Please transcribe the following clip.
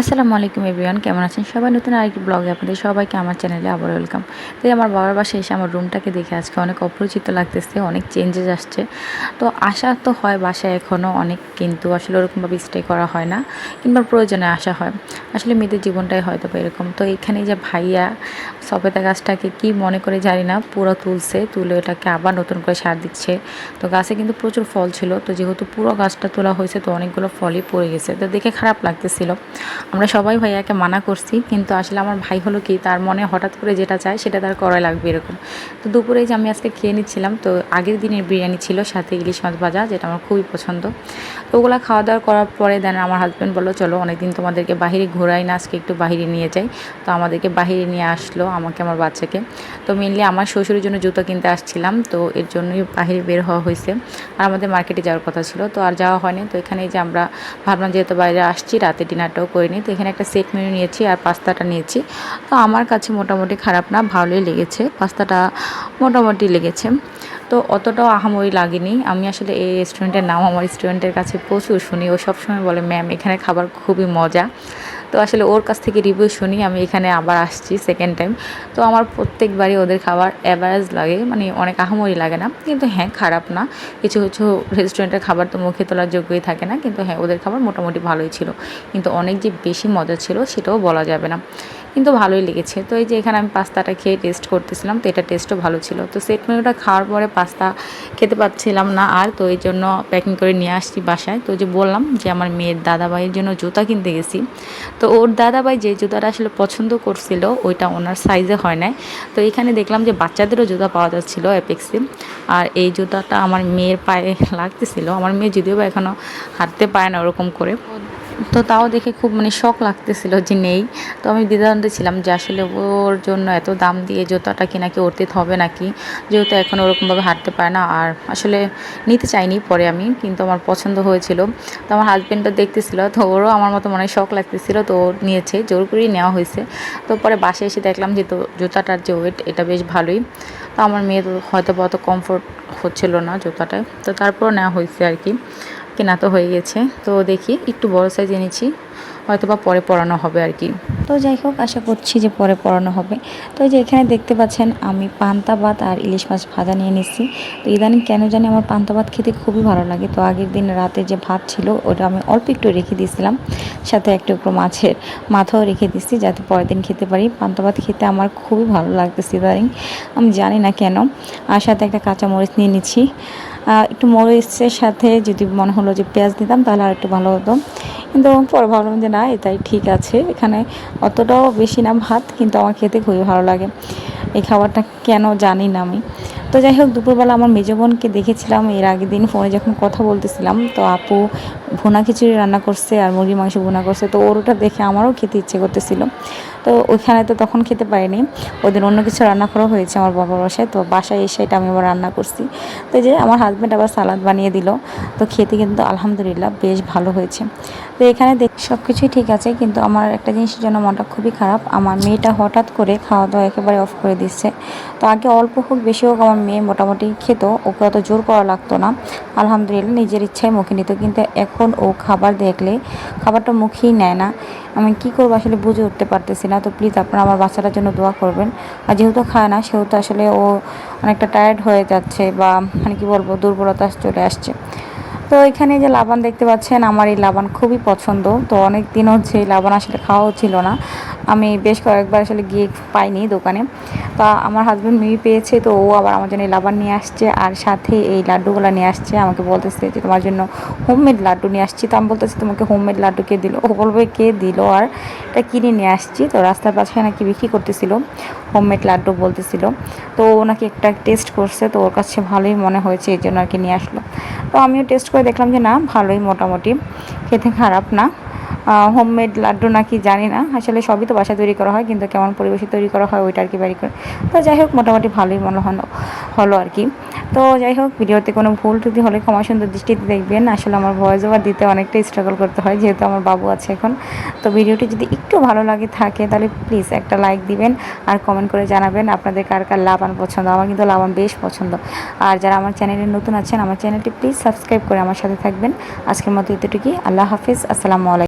আসসালামু আলাইকুম এভরিওয়ান, কেমন আছেন সবাই? নতুন আরেকটি ব্লগে আপনাদের সবাইকে আমার চ্যানেলে আবার ওয়েলকাম। তো এই আমার বাবার বাসায় এসে আমার রুমটাকে দেখে আজকে অনেক অপরিচিত লাগতেছে, অনেক চেঞ্জেস আসছে। তো আসা তো হয় বাসায় এখনও অনেক, কিন্তু আসলে ওরকমভাবে স্টে করা হয় না, কিংবা প্রয়োজনে আসা হয়। আসলে মেয়েদের জীবনটাই হয়তো বা এরকম। তো এখানে যে ভাইয়া সবেদা গাছটাকে কি মনে করে জানি না, পুরো তুলছে, তুলে ওটাকে আবার নতুন করে সার দিচ্ছে। তো গাছে কিন্তু প্রচুর ফল ছিল, তো যেহেতু পুরো গাছটা তোলা হয়েছে, তো অনেকগুলো ফলই পড়ে গেছে। তো দেখে খারাপ লাগতেছিল। আমরা সবাই ভাইয়াকে মানা করছি, কিন্তু আসলে আমার ভাই হলো কি, তার মনে হঠাৎ করে যেটা চায় সেটা তার করা লাগবে এরকম। তো দুপুরে যে আমি আজকে খেয়ে নিচ্ছিলাম, তো আগের দিনের বিরিয়ানি ছিল সাথে ইলিশ মাছ ভাজা, যেটা আমার খুবই পছন্দ। তো ওগুলো খাওয়া দাওয়া করার পরে দেন আমার হাজব্যান্ড বলল, চলো অনেকদিন তোমাদেরকে বাহিরে ঘোরাই না, আজকে একটু বাহিরে নিয়ে যাই। তো আমাদেরকে বাহিরে নিয়ে আসলো আমাকে, আমার বাচ্চাকে। তো মেনলি আমার শ্বশুরের জন্য জুতো কিনতে আসছিলাম, তো এর জন্যই বাহিরে বের হওয়া হয়েছে। আর আমাদের মার্কেটে যাওয়ার কথা ছিল, তো আর যাওয়া হয়নি। তো এখানে যে আমরা ভাবলাম যেহেতু বাইরে আসছি, রাতে ডিনারটাও করিনি তো এখানে একটা সেট মেনু নিয়েছি আর পাস্তাটা নিয়েছি। তো আমার কাছে মোটামুটি খারাপ না, ভালোই লেগেছে, পাস্তাটা মোটামুটি লেগেছে। তো অতটাও আহামরি লাগেনি। আমি আসলে এই রেস্টুরেন্টের নাম আমার স্টুডেন্টের কাছে প্রচুর শুনি, ও সবসময় বলে ম্যাম এখানে খাবার খুবই মজা। তো আসলে ওর কাছ থেকে রিভিউ শুনি, আমি এখানে আবার আসছি সেকেন্ড টাইম তো আমার প্রত্যেকবারই ওদের খাবার অ্যাভারেজ লাগে মানে অনেক আহামরি লাগে না, কিন্তু হ্যাঁ খারাপ না। কিছু কিছু রেস্টুরেন্টের খাবার তো মুখে তোলার যোগ্যই থাকে না, কিন্তু হ্যাঁ ওদের খাবার মোটামুটি ভালোই ছিল। কিন্তু অনেক যে বেশি মজা ছিল সেটাও বলা যাবে না। কিন্তু ভালোই লেগেছে। তো এই যে এখানে আমি পাস্তাটা খেয়ে টেস্ট করতেছিলাম, তো এটা টেস্টও ভালো ছিল। তো সেট মেনুটা খাওয়ার পরে পাস্তা খেতে পাচ্ছিলাম না আর, তো এই জন্য প্যাকিং করে নিয়ে আসছি বাসায়। তো যে বললাম যে আমার মেয়ের দাদা ভাইয়ের জন্য জুতা কিনতে গেছি। তো ওর দাদাভাই যে জুতাটা আসলে পছন্দ করছিল, ওইটা ওনার সাইজে হয় নাই। তো এখানে দেখলাম যে বাচ্চাদেরও জুতা পাওয়া যাচ্ছিল অ্যাপেক্সে আর এই জুতাটা আমার মেয়ের পায়ে লাগতেছিল। আমার মেয়ে যদিও বা এখনও হাঁটতে পায় না ওরকম করে। তো তাও দেখে খুব মানে শখ লাগতেছিল যে নেই। তো আমি দ্বিধান্তে ছিলাম যে আসলে ওর জন্য এত দাম দিয়ে জুতাটা কি নাকি অর্থিত হবে নাকি? যেহেতু এখন ওরকমভাবে হাঁটতে পারে না আর আসলে নিতে চাইনি পরে আমি, কিন্তু আমার পছন্দ হয়েছিল। তো আমার হাজব্যান্ডটা দেখতেছিল, তো ওরও আমার মতো মনে শখ লাগতেছিল, তো নিয়েছে, জোর করেই নেওয়া হয়েছে। তো পরে বাসে এসে দেখলাম যে তো জুতাটার যে ওয়েট এটা বেশ ভালোই। তো আমার মেয়ের হয়তো অত কমফোর্ট হচ্ছিল না জুতাটায়। তো তারপর নেওয়া হয়েছে আর কি। কেনা তো হয়ে গেছে। তো দেখি, একটু বড় সাইজ এনেছি। হয়তো বা পরে পড়ানো হবে আর কি। তো যাই হোক, আশা করছি যে পরে পড়ানো হবে। তো যে এখানে দেখতে পাচ্ছেন, আমি পান্তা ভাত আর ইলিশ মাছ ভাজা নিয়ে নিচ্ছি। তো ইদানিং কেন জানি আমার পান্তা ভাত খেতে খুবই ভালো লাগে। তো আগের দিন রাতে যে ভাত ছিল, ওটা আমি অল্প একটু রেখে দিয়েছিলাম। সাথে একটু একটু মাছের মাথাও রেখে দিচ্ছি যাতে পরের দিন খেতে পারি। পান্তা ভাত খেতে আমার খুবই ভালো লাগতেছে ইদানিং। আমি জানি না কেন। আর সাথে একটা কাঁচা মরিচ নিয়ে নিচ্ছি। একটু মরিচের সাথে যদি মনে হলো যে পেঁয়াজ দিতাম, তাহলে আর একটু ভালো হতো। কিন্তু পরে ভাবলাম যে না, এটাই ঠিক আছে। এখানে অতটাও বেশি না ভাত, কিন্তু আমার খেতে খুবই ভালো লাগে। এই খাবারটা কেন জানি না আমি। তো যাই হোক, দুপুরবেলা আমার মেজো বোনকে দেখেছিলাম, এর আগের দিন ফোনে যখন কথা বলতেছিলাম, তো আপু ভুনা খিচুড়ি রান্না করছে আর মুরগি মাংস ভুনা করছে, তো ওর ওটা দেখে আমারও খেতে ইচ্ছে করতেছিল। তো ওইখানে তো তখন খেতে পারিনি। ওদের অন্য কিছু রান্না করা হয়েছে আমার বাবার বাসায়। তো বাসায় এসে এটা আমি আবার রান্না করছি। তো যে আমার হাজব্যান্ড আবার সালাদ বানিয়ে দিল। তো খেতে কিন্তু আলহামদুলিল্লাহ বেশ ভালো হয়েছে। তো এখানে দেখ সব কিছুই ঠিক আছে। কিন্তু আমার একটা জিনিসের জন্য মনটা খুবই খারাপ। আমার মেয়েটা হঠাৎ করে খাওয়া দাওয়া একেবারে অফ করে দিচ্ছে। তো আগে অল্প হোক, বেশি হোক আমার মেয়ে মোটামুটি খেত। ওকে অত জোর করা লাগতো না। আলহামদুলিল্লাহ নিজের ইচ্ছায় মুখে নিত। কিন্তু এখন ও খাবার দেখলে, খাবারটা মুখেই নেয় না। আমি কি করব আসলে বুঝে উঠতে পারতেছি না। তো প্লিজ আপনারা আমার বাচ্চাটার জন্য দোয়া করবেন। আর যেহেতু খায় না, সেহেতু আসলে ও অনেকটা টায়ার্ড হয়ে যাচ্ছে বা মানে কি বলব, দুর্বলতা চলে আসছে। তো এখানে যে লাবান দেখতে পাচ্ছেন, আমার এই লাবান খুবই পছন্দ। তো অনেক দিন হচ্ছে এই লাবান আসলে খাওয়াও ছিল না। আমি বেশ কয়েকবার আসলে গিয়ে পাইনি দোকানে। তা আমার হাজব্যান্ড মেয়ে পেয়েছে, তো ও আবার আমার জন্য লাবান নিয়ে আসছে আর সাথে এই লাড্ডুগুলো নিয়ে আসছে, আমাকে বলতেছে যে তোমার জন্য হোমমেড লাড্ডু নিয়ে আসছি। তো আমি বলতেছি, তোমাকে হোমমেড লাড্ডু কে দিল? ও বলবে, কে দিল? আর এটা কিনে নিয়ে আসছি। তো রাস্তার পাশে নাকি বিক্রি করতেছিল হোমমেড লাড্ডু বলতেছিল। তো ও নাকি একটা টেস্ট করছে, তো ওর কাছে ভালোই মনে হয়েছে, এই জন্য আর কি নিয়ে আসলো। তো আমিও টেস্ট করে দেখলাম যে না, ভালোই মোটামুটি। খেতে খারাপ না। হোমমেড লাড্ডু নাকি জানি না। আসলে সবই তো বাসায় তৈরি করা হয়, কিন্তু কেমন পরিবেশে তৈরি করা হয় ওইটা আর কি বাড়ি করে। তো যাই হোক, মোটামুটি ভালোই মনে হলো হলো আর কি তো যাই হোক, ভিডিওতে কোনো ভুল ত্রুটি হলে ক্ষমা সুন্দর দৃষ্টিতে দেখবেন। আসলে আমার ভয়েস ওভার দিতে অনেকটাই স্ট্রাগল করতে হয়, যেহেতু আমার বাবু আছে এখন। তো ভিডিওটি যদি একটু ভালো লাগে থাকে, তাহলে প্লিজ একটা লাইক দিবেন আর কমেন্ট করে জানাবেন আপনাদের কার কার লাভান পছন্দ। আমার কিন্তু লাভান বেশ পছন্দ। আর যারা আমার চ্যানেলে নতুন আছেন, আমার চ্যানেলটি প্লিজ সাবস্ক্রাইব করে আমার সাথে থাকবেন। আজকের মতো এতটুকুই। আল্লাহ হাফিজ। আসসালামু আলাইকুম।